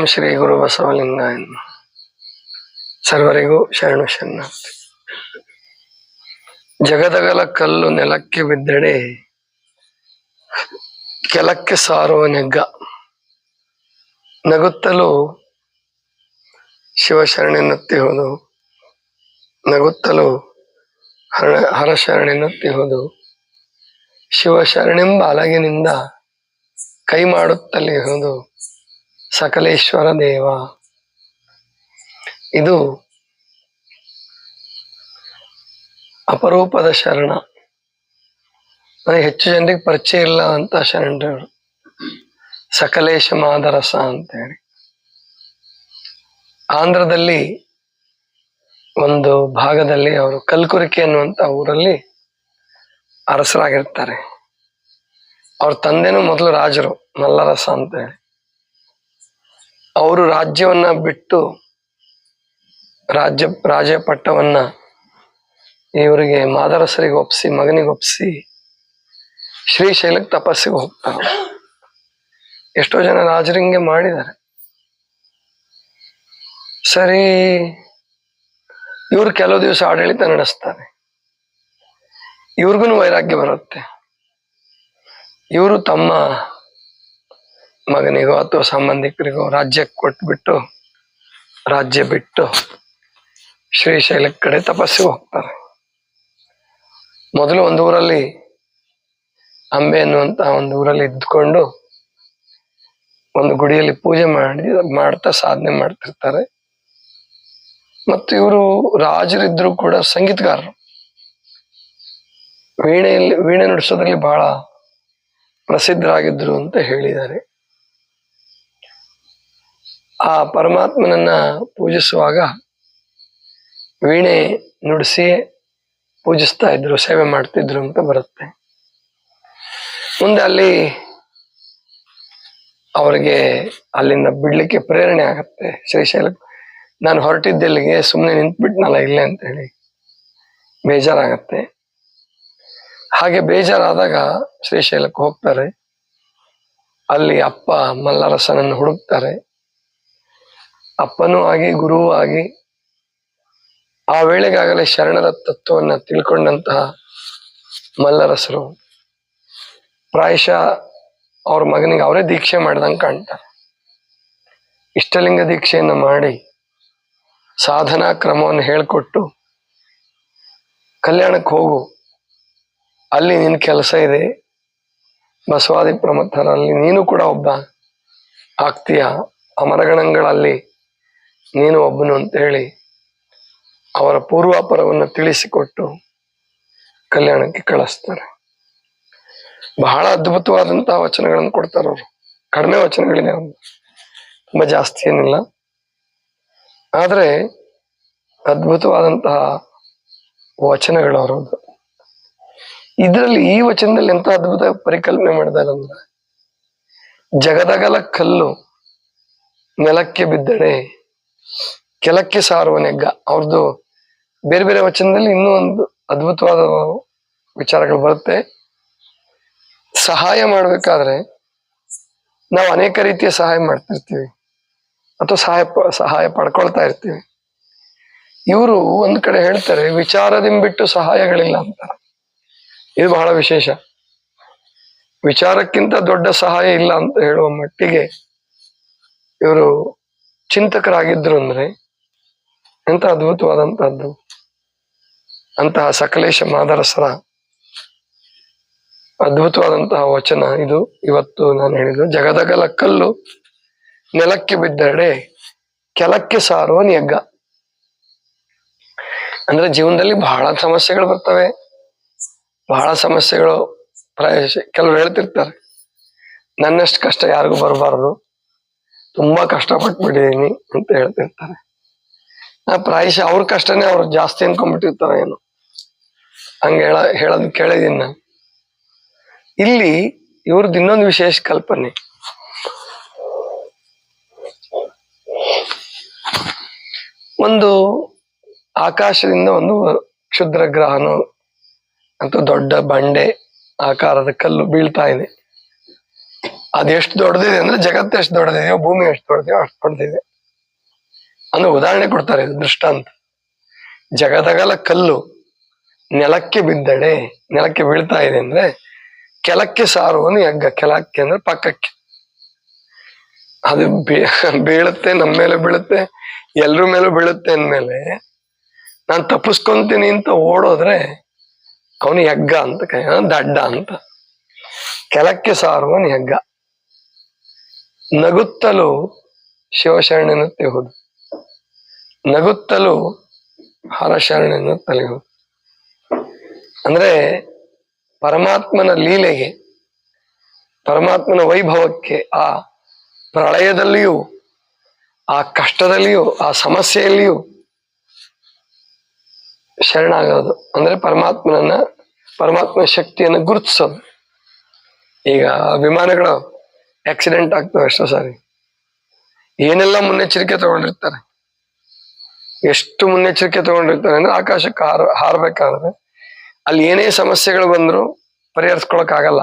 ಓಂ ಶ್ರೀ ಗುರು ಬಸವಲಿಂಗಾಯ ನಮಃ. ಸರ್ವರಿಗೂ ಶರಣು ಶರಣ. ಜಗದಗಲ ಕಲ್ಲು ನೆಲಕ್ಕೆ ಬಿದ್ದಡೆ ಕೆಲಕ್ಕೆ ಸಾರುವ ನೆಗ್ಗ. ನಗುತ್ತಲೂ ಶಿವಶರಣೆನ್ನುತ್ತಿ ಹೋದು. ನಗುತ್ತಲೂ ಹರ ಹರಶರಣೆನ್ನುತ್ತಿ ಹೋದು. ಶಿವಶರಣೆಂಬ ಅಲಗಿನಿಂದ ಕೈ ಮಾಡುತ್ತಲೇ ಹೋದು. ಸಕಲೇಶ್ವರ ದೇವ ಇದು ಅಪರೂಪದ ಶರಣ. ನನಗೆ ಹೆಚ್ಚು ಜನರಿಗೆ ಪರಿಚಯ ಇಲ್ಲ ಅಂತ ಶರಣರು. ಸಕಲೇಶ ಮಾದರಸ ಅಂತ ಹೇಳಿ ಆಂಧ್ರದಲ್ಲಿ ಒಂದು ಭಾಗದಲ್ಲಿ ಅವರು ಕಲ್ಕುರಿಕೆ ಅನ್ನುವಂತ ಊರಲ್ಲಿ ಅರಸರಾಗಿರ್ತಾರೆ. ಅವ್ರ ತಂದೆನೂ ಮೊದಲು ರಾಜರು, ಮಲ್ಲರಸ ಅಂತ ಹೇಳಿ ಅವರು ರಾಜ್ಯವನ್ನ ಬಿಟ್ಟು ರಾಜ್ಯ ರಾಜ ಪಟ್ಟವನ್ನ ಇವರಿಗೆ ಮಾದರಸರಿಗೆ ಒಪ್ಸಿ ಮಗನಿಗೆ ಒಪ್ಸಿ ಶ್ರೀಶೈಲಕ್ಕೆ ತಪಸ್ಸಿಗೆ ಹೋಗ್ತಾರೆ. ಎಷ್ಟೋ ಜನ ರಾಜರಿಂಗೆ ಮಾಡಿದ್ದಾರೆ. ಸರಿ, ಇವ್ರು ಕೆಲವು ದಿವಸ ಆಡಳಿತ ನಡೆಸ್ತಾರೆ. ಇವ್ರಿಗೂ ವೈರಾಗ್ಯ ಬರುತ್ತೆ. ಇವರು ತಮ್ಮ ಮಗನಿಗೋ ಅಥವಾ ಸಂಬಂಧಿಕರಿಗೋ ರಾಜ್ಯಕ್ಕೆ ಕೊಟ್ಬಿಟ್ಟು, ರಾಜ್ಯ ಬಿಟ್ಟು ಶ್ರೀಶೈಲ ಕಡೆ ತಪಸ್ಸಿಗೆ ಹೋಗ್ತಾರೆ. ಮೊದಲು ಒಂದು ಊರಲ್ಲಿ ಅಂಬೆ ಅನ್ನುವಂತ ಒಂದು ಊರಲ್ಲಿ ಇದ್ಕೊಂಡು ಒಂದು ಗುಡಿಯಲ್ಲಿ ಪೂಜೆ ಮಾಡಿ, ಮಾಡ್ತಾ ಸಾಧನೆ ಮಾಡ್ತಿರ್ತಾರೆ. ಮತ್ತು ಇವರು ರಾಜರಿದ್ರು ಕೂಡ ಸಂಗೀತಗಾರರು. ವೀಣೆಯಲ್ಲಿ, ವೀಣೆ ನುಡಿಸೋದ್ರಲ್ಲಿ ಬಹಳ ಪ್ರಸಿದ್ಧರಾಗಿದ್ರು ಅಂತ ಹೇಳಿದ್ದಾರೆ. ಆ ಪರಮಾತ್ಮನನ್ನ ಪೂಜಿಸುವಾಗ ವೀಣೆ ನುಡಿಸಿ ಪೂಜಿಸ್ತಾ ಇದ್ರು, ಸೇವೆ ಮಾಡ್ತಿದ್ರು ಅಂತ ಬರುತ್ತೆ. ಮುಂದೆ ಅಲ್ಲಿ ಅವರಿಗೆ ಅಲ್ಲಿಂದ ಬಿಡ್ಲಿಕ್ಕೆ ಪ್ರೇರಣೆ ಆಗತ್ತೆ. ಶ್ರೀಶೈಲ ನಾನು ಹೊರಟಿದ್ದೆಲ್ಲಿಗೆ ಸುಮ್ಮನೆ ನಿಂತ್ಬಿಟ್ನಲ್ಲ ಇಲ್ಲೇ ಅಂತ ಹೇಳಿ ಬೇಜಾರಾಗತ್ತೆ. ಹಾಗೆ ಬೇಜಾರಾದಾಗ ಶ್ರೀಶೈಲಕ್ಕೆ ಹೋಗ್ತಾರೆ. ಅಲ್ಲಿ ಅಪ್ಪ ಮಲ್ಲರಸನನ್ನು ಹುಡುಕ್ತಾರೆ. ಅಪ್ಪನೂ ಆಗಿ, ಗುರುವೂ ಆಗಿ ಆ ವೇಳೆಗಾಗಲೇ ಶರಣರ ತತ್ವವನ್ನು ತಿಳ್ಕೊಂಡಂತಹ ಮಲ್ಲರಸರು. ಪ್ರಾಯಶಃ ಅವ್ರ ಮಗನಿಗೆ ಅವರೇ ದೀಕ್ಷೆ ಮಾಡ್ದಂಗೆ ಕಾಣ್ತಾರೆ. ಇಷ್ಟಲಿಂಗ ದೀಕ್ಷೆಯನ್ನು ಮಾಡಿ ಸಾಧನಾ ಕ್ರಮವನ್ನು ಹೇಳಿಕೊಟ್ಟು ಕಲ್ಯಾಣಕ್ಕೆ ಹೋಗು. ಅಲ್ಲಿ ನಿನ್ನ ಕೆಲಸ ಇದೆ. ಬಸವಾದಿ ಪ್ರಮಥರಲ್ಲಿ ನೀನು ಕೂಡ ಒಬ್ಬ ಆಗ್ತೀಯ. ಅಮರಗಣಗಳಲ್ಲಿ ನೀನು ಒಬ್ಬನು ಅಂತ ಹೇಳಿ ಅವರ ಪೂರ್ವಾಪರವನ್ನು ತಿಳಿಸಿಕೊಟ್ಟು ಕಲ್ಯಾಣಕ್ಕೆ ಕಳಿಸ್ತಾರೆ. ಬಹಳ ಅದ್ಭುತವಾದಂತಹ ವಚನಗಳನ್ನು ಕೊಡ್ತಾರೆ ಅವರು. ಕಡಿಮೆ ವಚನಗಳಿದೆ ಅವರು. ತುಂಬಾ ಜಾಸ್ತಿ ಏನಿಲ್ಲ. ಆದ್ರೆ ಅದ್ಭುತವಾದಂತಹ ವಚನಗಳು ಅವರದು ಇದರಲ್ಲಿ ಈ ವಚನದಲ್ಲಿ ಎಂತ ಅದ್ಭುತ ಪರಿಕಲ್ಪನೆ ಮಾಡಿದ್ದಾರೆ ಅಂದ್ರೆ, ಜಗದಗಲ ಕಲ್ಲು ನೆಲಕ್ಕೆ ಬಿದ್ದಡೆ ಕೆಲಕ್ಕೆ ಸಾರುವ ನೆಗ್ಗ. ಅವ್ರದ್ದು ಬೇರೆ ಬೇರೆ ವಚನದಲ್ಲಿ ಇನ್ನೂ ಒಂದು ಅದ್ಭುತವಾದ ವಿಚಾರಗಳು ಬರುತ್ತೆ. ಸಹಾಯ ಮಾಡ್ಬೇಕಾದ್ರೆ ನಾವು ಅನೇಕ ರೀತಿಯ ಸಹಾಯ ಮಾಡ್ತಿರ್ತೀವಿ. ಅಥವಾ ಸಹಾಯ ಸಹಾಯ ಪಡ್ಕೊಳ್ತಾ ಇರ್ತೀವಿ. ಇವರು ಒಂದ್ ಕಡೆ ಹೇಳ್ತಾರೆ ವಿಚಾರದಿಂಬಿಟ್ಟು ಸಹಾಯಗಳಿಲ್ಲ ಅಂತ ಇದು ಬಹಳ ವಿಶೇಷ. ವಿಚಾರಕ್ಕಿಂತ ದೊಡ್ಡ ಸಹಾಯ ಇಲ್ಲ ಅಂತ ಹೇಳುವ ಮಟ್ಟಿಗೆ ಇವರು ಚಿಂತಕರಾಗಿದ್ರು ಅಂದ್ರೆ ಎಂತ ಅದ್ಭುತವಾದಂತಹದ್ದು? ಅಂತಹ ಸಕಲೇಶ ಮಾದರಸರ ಅದ್ಭುತವಾದಂತಹ ವಚನ ಇದು ಇವತ್ತು ನಾನು ಹೇಳಿದ್ದು. ಜಗದಗಲ ಕಲ್ಲು ನೆಲಕ್ಕೆ ಬಿದ್ದರೆ ಕೆಲಕ್ಕೆ ಸಾರುವ ನಿಯಗ್ಗ. ಅಂದ್ರೆ ಜೀವನದಲ್ಲಿ ಬಹಳ ಸಮಸ್ಯೆಗಳು ಬರ್ತವೆ. ಬಹಳ ಸಮಸ್ಯೆಗಳು ಕೆಲವ್ರು ಹೇಳ್ತಿರ್ತಾರೆ. ನನ್ನಷ್ಟು ಕಷ್ಟ ಯಾರಿಗೂ ಬರಬಾರದು. ತುಂಬಾ ಕಷ್ಟಪಟ್ಬಿಟ್ಟಿದೀನಿ ಅಂತ ಹೇಳ್ತಿರ್ತಾರೆ. ಪ್ರಾಯಶಃ ಅವ್ರ ಕಷ್ಟನೇ ಅವ್ರು ಜಾಸ್ತಿ ಅನ್ಕೊಂಡ್ಬಿಟ್ಟಿರ್ತಾರೆ ಏನು. ಹಂಗ ಹೇಳ, ಹೇಳದ್ ಕೇಳಿದೀನಿ ಇಲ್ಲಿ ಇವ್ರದ್ದು ಇನ್ನೊಂದು ವಿಶೇಷ ಕಲ್ಪನೆ. ಒಂದು ಆಕಾಶದಿಂದ ಒಂದು ಕ್ಷುದ್ರ ಗ್ರಹನು ಅಂತ ದೊಡ್ಡ ಬಂಡೆ ಆಕಾರದ ಕಲ್ಲು ಬೀಳ್ತಾ ಇದೆ. ಅದು ಎಷ್ಟು ದೊಡ್ಡದಿದೆ ಅಂದ್ರೆ ಜಗತ್ತು ಎಷ್ಟು ದೊಡ್ಡದಿದೆಯೋ ಭೂಮಿ ಎಷ್ಟು ದೊಡ್ಡದೆಯೋ ಅಷ್ಟು ದೊಡ್ಡದಿದೆ. ಅಂದ್ರೆ ಉದಾಹರಣೆ ಕೊಡ್ತಾರೆ ದೃಷ್ಟಾಂತ. ಜಗದಗಲ ಕಲ್ಲು ನೆಲಕ್ಕೆ ಬಿದ್ದಡೆ, ನೆಲಕ್ಕೆ ಬೀಳ್ತಾ ಇದೆ ಅಂದ್ರೆ ಕೆಲಕ್ಕೆ ಸಾರುವನು ಹೆಗ್ಗ ಕೆಲಕ್ಕೆ ಅಂದ್ರೆ ಪಕ್ಕಕ್ಕೆ. ಅದು ಬೀಳುತ್ತೆ, ನಮ್ಮ ಮೇಲೆ ಬೀಳುತ್ತೆ, ಎಲ್ರ ಮೇಲೂ ಬೀಳುತ್ತೆ ಅಂದ್ಮೇಲೆ ನಾನು ತಪ್ಪಿಸ್ಕೊಂತೀನಿ ಅಂತ ಓಡೋದ್ರೆ ಅವನು ಯಗ್ಗ ಅಂತ ದಡ್ಡ ಅಂತ. ಕೆಲಕ್ಕೆ ಸಾರುವನು ಯಗ್ಗ ನಗುತ್ತಲೂ ಶಿವಶರಣನ ಹೋದು ನಗುತ್ತಲೂ ಹರಶರಣನ ತಲೆಹುದು ಅಂದ್ರೆ ಪರಮಾತ್ಮನ ಲೀಲೆಗೆ, ಪರಮಾತ್ಮನ ವೈಭವಕ್ಕೆ, ಆ ಪ್ರಳಯದಲ್ಲಿಯೂ, ಆ ಕಷ್ಟದಲ್ಲಿಯೂ, ಆ ಸಮಸ್ಯೆಯಲ್ಲಿಯೂ ಶರಣಾಗೋದು. ಅಂದ್ರೆ ಪರಮಾತ್ಮನನ್ನ, ಪರಮಾತ್ಮನ ಶಕ್ತಿಯನ್ನು ಗುರುತಿಸೋದು. ಈಗ ವಿಮಾನಗಳು ಆಕ್ಸಿಡೆಂಟ್ ಆಗ್ತವೆ ಎಷ್ಟೋ ಸಾರಿ. ಏನೆಲ್ಲ ಮುನ್ನೆಚ್ಚರಿಕೆ ತಗೊಂಡಿರ್ತಾರೆ? ಎಷ್ಟು ಮುನ್ನೆಚ್ಚರಿಕೆ ತಗೊಂಡಿರ್ತಾರೆ ಅಂದ್ರೆ ಆಕಾಶಕ್ಕೆ ಹಾರ, ಹಾರಬೇಕಾದ್ರೆ ಅಲ್ಲಿ ಏನೇ ಸಮಸ್ಯೆಗಳು ಬಂದರೂ ಪರಿಹರಿಸ್ಕೊಳಕ್ ಆಗಲ್ಲ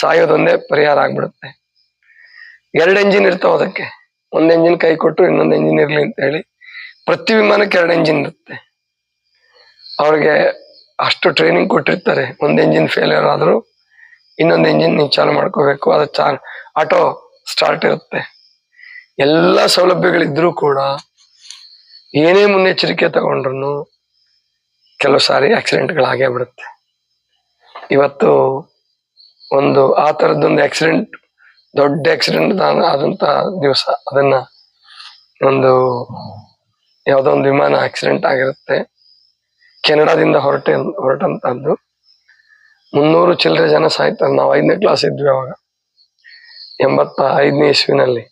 ಸಾಯೋದೊಂದೇ ಪರಿಹಾರ ಆಗ್ಬಿಡುತ್ತೆ. ಎರಡು ಎಂಜಿನ್ ಇರ್ತಾವ ಅದಕ್ಕೆ. ಒಂದು ಎಂಜಿನ್ ಕೈ ಕೊಟ್ಟು ಇನ್ನೊಂದು ಎಂಜಿನ್ ಇರ್ಲಿ ಅಂತ ಹೇಳಿ ಪ್ರತಿ ವಿಮಾನಕ್ಕೆ ಎರಡು ಎಂಜಿನ್ ಇರುತ್ತೆ. ಅವ್ರಿಗೆ ಅಷ್ಟು ಟ್ರೈನಿಂಗ್ ಕೊಟ್ಟಿರ್ತಾರೆ. ಒಂದು ಎಂಜಿನ್ ಫೇಲ್ಯೂರ್ ಆದ್ರೂ ಇನ್ನೊಂದು ಇಂಜಿನ್ ನೀವು ಚಾಲು ಮಾಡ್ಕೋಬೇಕು. ಅದು ಚಾ ಆಟೋ ಸ್ಟಾರ್ಟ್ ಇರುತ್ತೆ. ಎಲ್ಲ ಸೌಲಭ್ಯಗಳಿದ್ರೂ ಕೂಡ ಏನೇ ಮುನ್ನೆಚ್ಚರಿಕೆ ತಗೊಂಡ್ರು ಕೆಲವು ಸಾರಿ ಆಕ್ಸಿಡೆಂಟ್ಗಳಾಗೇ ಬಿಡುತ್ತೆ. ಇವತ್ತು ಒಂದು ಆ ಥರದ್ದೊಂದು ಆಕ್ಸಿಡೆಂಟ್ ದೊಡ್ಡ ಆಕ್ಸಿಡೆಂಟ್ ಆದಂತ ದಿವಸ, ಅದನ್ನ ಒಂದು ಯಾವುದೋ ಒಂದು ವಿಮಾನ ಆಕ್ಸಿಡೆಂಟ್ ಆಗಿರುತ್ತೆ. ಕೆನಡಾದಿಂದ ಹೊರಟೆ ಹೊರಟಂತದ್ದು ಮುನ್ನೂರು ಚಿಲ್ಲರೆ ಜನ ಸಾಯ್ತಾರೆ ನಾವು ಐದನೇ ಕ್ಲಾಸ್ ಇದ್ವಿ ಅವಾಗ. ಎಂಬತ್ತ ಐದನೇ ಇಸ್ವಿನಲ್ಲಿ.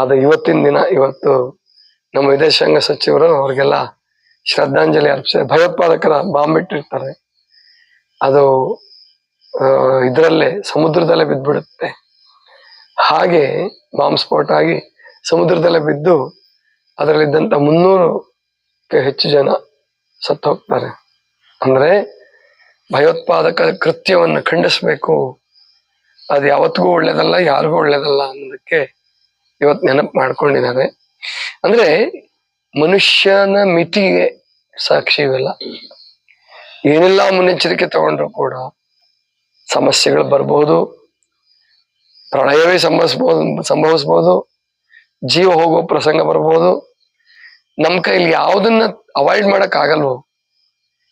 ಅದು ಇವತ್ತಿನ ದಿನ ಇವತ್ತು ನಮ್ಮ ವಿದೇಶಾಂಗ ಸಚಿವರು ಅವ್ರಿಗೆಲ್ಲ ಶ್ರದ್ಧಾಂಜಲಿ ಅರ್ಪಿಸಿ, ಭಯೋತ್ಪಾದಕರ ಬಾಂಬ್ ಇಟ್ಟಿರ್ತಾರೆ. ಅದು ಇದರಲ್ಲೇ ಸಮುದ್ರದಲ್ಲೇ ಬಿದ್ದ್ಬಿಡುತ್ತೆ. ಹಾಗೆ ಬಾಂಬ್ ಸ್ಫೋಟ ಆಗಿ ಸಮುದ್ರದಲ್ಲೇ ಬಿದ್ದು ಅದರಲ್ಲಿದ್ದಂಥ ಮುನ್ನೂರಕ್ಕೆ ಹೆಚ್ಚು ಜನ ಸತ್ತು ಹೋಗ್ತಾರೆ ಅಂದ್ರೆ ಭಯೋತ್ಪಾದಕ ಕೃತ್ಯವನ್ನು ಖಂಡಿಸಬೇಕು. ಅದು ಯಾವತ್ತಿಗೂ ಒಳ್ಳೇದಲ್ಲ, ಯಾರಿಗೂ ಒಳ್ಳೇದಲ್ಲ ಅನ್ನೋದಕ್ಕೆ ಇವತ್ತು ನೆನಪು ಮಾಡ್ಕೊಂಡಿದ್ದಾರೆ. ಅಂದ್ರೆ ಮನುಷ್ಯನ ಮಿತಿಗೆ ಸಾಕ್ಷಿ ಇವೆಲ್ಲ. ಏನೆಲ್ಲ ಮುನ್ನೆಚ್ಚರಿಕೆ ತಗೊಂಡ್ರು ಕೂಡ ಸಮಸ್ಯೆಗಳು ಬರ್ಬೋದು, ಪ್ರಳಯವೇ ಸಂಭವಿಸ್ಬೋದು ಸಂಭವಿಸ್ಬೋದು, ಜೀವ ಹೋಗೋ ಪ್ರಸಂಗ ಬರ್ಬೋದು. ನಮ್ಮ ಕೈಲಿ ಯಾವುದನ್ನ ಅವಾಯ್ಡ್ ಮಾಡೋಕ್ಕಾಗಲ್ವೋ ಆಗಲ್ವೋ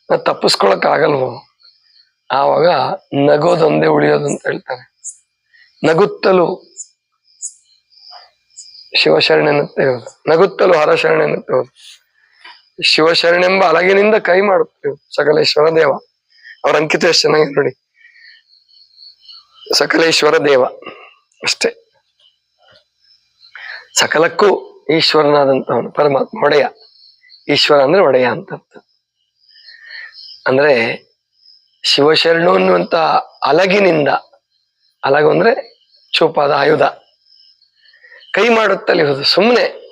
ನಾ ತಪ್ಪಿಸ್ಕೊಳಕ್ ಆಗಲ್ವೋ ಆವಾಗ ನಗೋದೊಂದೇ ಉಳಿಯೋದು ಅಂತ ಹೇಳ್ತಾರೆ. ನಗುತ್ತಲು ಶಿವಶರಣೆನ್ನುತ್ತೆ ಹೇಳೋದು ನಗುತ್ತಲು ಹರಶರಣೆನ್ನುತ್ತೆ ಶಿವಶರಣೆ ಶಿವಶರಣೆಂಬ ಅಲಗಿನಿಂದ ಕೈ ಮಾಡುತ್ತೇವೆ ಸಕಲೇಶ್ವರ ದೇವ. ಅವ್ರ ಅಂಕಿತ ಎಷ್ಟು ಚೆನ್ನಾಗಿ ನೋಡಿ. ಸಕಲೇಶ್ವರ ದೇವ ಅಷ್ಟೇ. ಸಕಲಕ್ಕೂ ಈಶ್ವರನಾದಂತವನು ಪರಮಾತ್ಮ ಒಡೆಯ. ಈಶ್ವರ ಅಂದ್ರೆ ಒಡೆಯ ಅಂತ ಅಂದ್ರೆ ಶಿವಶರಣು ಅನ್ನುವಂತ ಅಲಗಿನಿಂದ, ಅಲಗು ಅಂದ್ರೆ ಚೂಪಾದ ಆಯುಧ. ಕೈ ಮಾಡುತ್ತಲಿರುವುದು ಸುಮ್ಮನೆ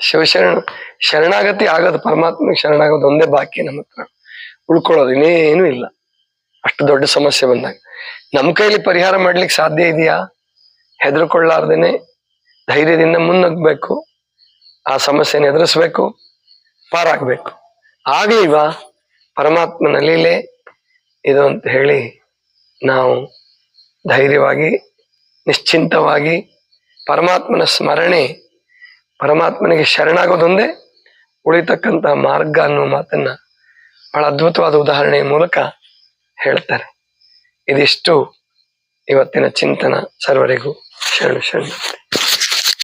ಶಿವಶರಣ ಶರಣಾಗತಿ ಆಗೋದು ಪರಮಾತ್ಮಗೆ ಶರಣಾಗೋದು ಒಂದೇ ಬಾಕಿ ನಮ್ಮ ಹತ್ರ. ಉಳ್ಕೊಳ್ಳೋದು ಇನ್ನೇನು ಇಲ್ಲ. ಅಷ್ಟು ದೊಡ್ಡ ಸಮಸ್ಯೆ ಬಂದಾಗ. ನಮ್ಮ ಕೈಲಿ ಪರಿಹಾರ ಮಾಡ್ಲಿಕ್ಕೆ ಸಾಧ್ಯ ಇದೆಯಾ? ಹೆದರ್ಕೊಳ್ಳಾರ್ದೇನೆ. ಧೈರ್ಯದಿಂದ ಮುನ್ನಗ್ಬೇಕು. ಆ ಸಮಸ್ಯೆನ ಎದುರಿಸ್ಬೇಕು. ಪಾರಾಗ್ಬೇಕು. ಆಗ್ಲಿಲ್ವಾ ಪರಮಾತ್ಮನ ಲೀಲೆ. ಇದು ಅಂತ ಹೇಳಿ ನಾವು ಧೈರ್ಯವಾಗಿ, ನಿಶ್ಚಿಂತವಾಗಿ ಪರಮಾತ್ಮನ ಸ್ಮರಣೆ, ಪರಮಾತ್ಮನಿಗೆ ಶರಣಾಗೋದೊಂದೇ ಉಳಿತಕ್ಕಂಥ ಮಾರ್ಗ ಅನ್ನೋ ಮಾತನ್ನ ಬಹಳ ಅದ್ಭುತವಾದ ಉದಾಹರಣೆಯ ಮೂಲಕ ಹೇಳ್ತಾರೆ. ಇದಿಷ್ಟು ಇವತ್ತಿನ ಚಿಂತನ ಸರ್ವರಿಗೂ ಶರಣು ಶರಣ